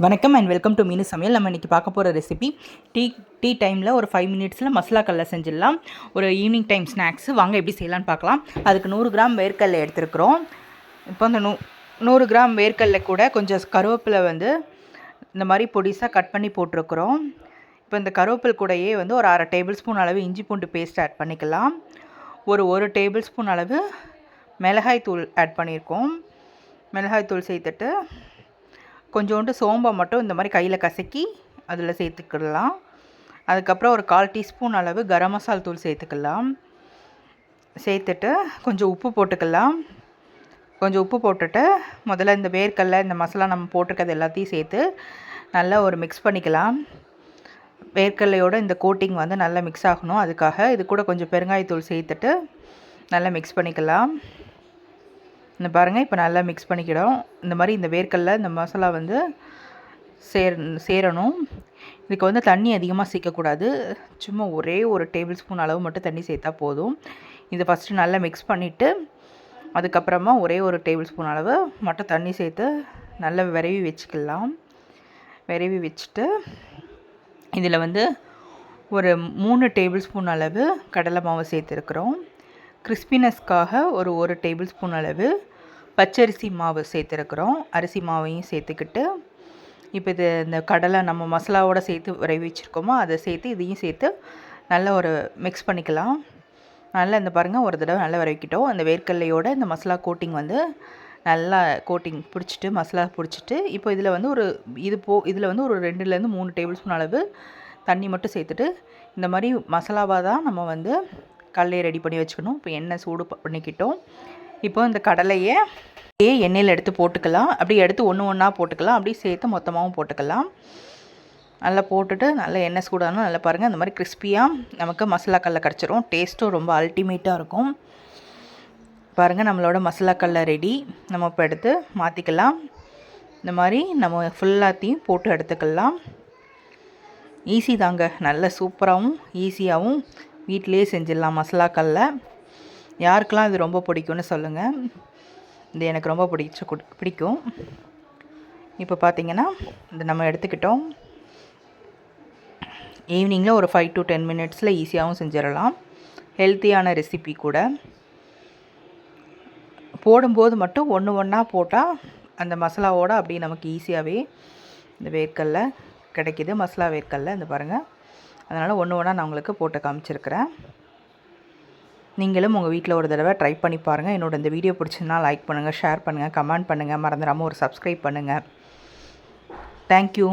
வணக்கம் and welcome to மீனு சமையல். நம்ம இன்றைக்கி பார்க்க போகிற ரெசிபி டீ டீ டைமில் ஒரு ஃபைவ் மினிட்ஸில் மசாலா கடலை செஞ்சிடலாம். ஒரு ஈவினிங் டைம் ஸ்நாக்ஸு வாங்க எப்படி செய்யலாம்னு பார்க்கலாம். அதுக்கு நூறு கிராம் வேர்க்கடலை எடுத்துருக்குறோம். இப்போ அந்த நூ நூறு கிராம் வேர்க்கடலை கூட கொஞ்சம் கருவேப்பிலை வந்து இந்த மாதிரி பொடிசாக கட் பண்ணி போட்டிருக்குறோம். இப்போ இந்த கருவேப்பில் கூடயே வந்து ஒரு அரை டேபிள் ஸ்பூன் அளவு இஞ்சி பூண்டு பேஸ்ட் ஆட் பண்ணிக்கலாம். ஒரு ஒரு டேபிள் ஸ்பூன் அளவு மிளகாய் தூள் ஆட் பண்ணியிருக்கோம். மிளகாய் தூள் சேர்த்துட்டு கொஞ்சோண்டு சோம்பை மட்டும் இந்த மாதிரி கையில் கசக்கி அதில் சேர்த்துக்கிடலாம் அதுக்கப்புறம் ஒரு கால் டீஸ்பூன் அளவு கரம் மசால் தூள் சேர்த்துக்கலாம். சேர்த்துட்டு கொஞ்சம் உப்பு போட்டுக்கலாம். கொஞ்சம் உப்பு போட்டுட்டு முதல்ல இந்த வேர்க்கடல இந்த மசாலா நம்ம போட்டிருக்கிறது எல்லாத்தையும் சேர்த்து நல்லா ஒரு மிக்ஸ் பண்ணிக்கலாம். வேர்க்கடலையோட இந்த கோட்டிங் வந்து நல்லா மிக்ஸ் ஆகணும். அதுக்காக இது கூட கொஞ்சம் பெருங்காயத்தூள் சேர்த்துட்டு நல்லா மிக்ஸ் பண்ணிக்கலாம். இந்த பாருங்கள் இப்போ நல்லா மிக்ஸ் பண்ணிக்கிடும். இந்த மாதிரி இந்த வேர்க்கல்ல இந்த மசாலா வந்து சேர் சேரணும். இதுக்கு வந்து தண்ணி அதிகமாக சேர்க்கக்கூடாது. சும்மா ஒரே ஒரு டேபிள் ஸ்பூன் அளவு மட்டும் தண்ணி சேர்த்தா போதும். இதை ஃபஸ்ட்டு நல்லா மிக்ஸ் பண்ணிவிட்டு அதுக்கப்புறமா ஒரே ஒரு டேபிள் ஸ்பூன் அளவு மட்டும் தண்ணி சேர்த்து நல்லா விரவி வச்சுக்கலாம். விரவி வச்சுட்டு இதில் வந்து ஒரு மூணு டேபிள் ஸ்பூன் அளவு கடலை மாவு சேர்த்துருக்குறோம். கிறிஸ்பினஸ்க்காக ஒரு ஒரு டேபிள் ஸ்பூன் அளவு பச்சரிசி மாவு சேர்த்துருக்குறோம். அரிசி மாவையும் சேர்த்துக்கிட்டு இப்போ இது இந்த கடலை நம்ம மசாலாவோடு சேர்த்து விரைவி வச்சுருக்கோமோ அதை சேர்த்து இதையும் சேர்த்து நல்லா ஒரு மிக்ஸ் பண்ணிக்கலாம். நல்லா இந்த பாருங்கள் ஒரு தடவை நல்லா விரைவிக்கிட்டோம். அந்த வேர்க்கடலையோட இந்த மசாலா கோட்டிங் வந்து நல்லா கோட்டிங் பிடிச்சிட்டு மசாலா பிடிச்சிட்டு இப்போ இதில் வந்து ஒரு இது போ இதில் வந்து ஒரு ரெண்டுலேருந்து மூணு டேபிள் ஸ்பூன் அளவு தண்ணி மட்டும் சேர்த்துட்டு இந்த மாதிரி மசாலாவாக தான் நம்ம வந்து கடலையை ரெடி பண்ணி வச்சுக்கணும். இப்போ எண்ணெய் சூடு பண்ணிக்கிட்டோம். இப்போ இந்த கடலையை ஏ எண்ணெயில் எடுத்து போட்டுக்கலாம். அப்படி எடுத்து ஒன்று ஒன்றா போட்டுக்கலாம். அப்படி சேர்த்து மொத்தமாகவும் போட்டுக்கலாம். நல்லா போட்டுட்டு நல்லா எண்ணெய் சூடானா நல்லா பாருங்கள் அந்த மாதிரி கிறிஸ்பியாக நமக்கு மசாலா கடலை கிடச்சிரும் டேஸ்ட்டும் ரொம்ப அல்டிமேட்டாக இருக்கும். பாருங்கள் நம்மளோட மசாலா கடலை ரெடி நம்ம இப்போ எடுத்து மாற்றிக்கலாம் இந்த மாதிரி நம்ம ஃபுல்லாத்தையும் போட்டு எடுத்துக்கலாம். ஈஸி தாங்க. நல்ல சூப்பராகவும் ஈஸியாகவும் வீட்டிலே செஞ்சிடலாம் மசாலாக்கல்ல யாருக்கெல்லாம் இது ரொம்ப பிடிக்கும்னு சொல்லுங்கள் இது எனக்கு ரொம்ப பிடிச்ச பிடிக்கும். இப்போ பார்த்தீங்கன்னா இது நம்ம எடுத்துக்கிட்டோம். ஈவினிங்கில் ஒரு ஃபைவ் டு டென் மினிட்ஸில் ஈஸியாகவும் செஞ்சிடலாம். ஹெல்த்தியான ரெசிபி கூட. போடும்போது மட்டும் ஒன்று ஒன்றா போட்டால் அந்த மசாலாவோடு அப்படியே நமக்கு ஈஸியாகவே இந்த வேர்க்கல்ல கிடைக்கிது. மசாலா வேர்க்கல்ல இந்த பாருங்கள் அதனால் ஒன்று ஒன்றா நான் உங்களுக்கு போட்டு காமிச்சிருக்கிறேன். நீங்களும் உங்கள் வீட்டில் ஒரு தடவை ட்ரை பண்ணி பாருங்கள் என்னோட இந்த வீடியோ பிடிச்சிருந்தா லைக் பண்ணுங்கள் ஷேர் பண்ணுங்கள் கமெண்ட் பண்ணுங்கள் மறந்துடாமல் ஒரு சப்ஸ்கிரைப் பண்ணுங்கள் தேங்க்யூ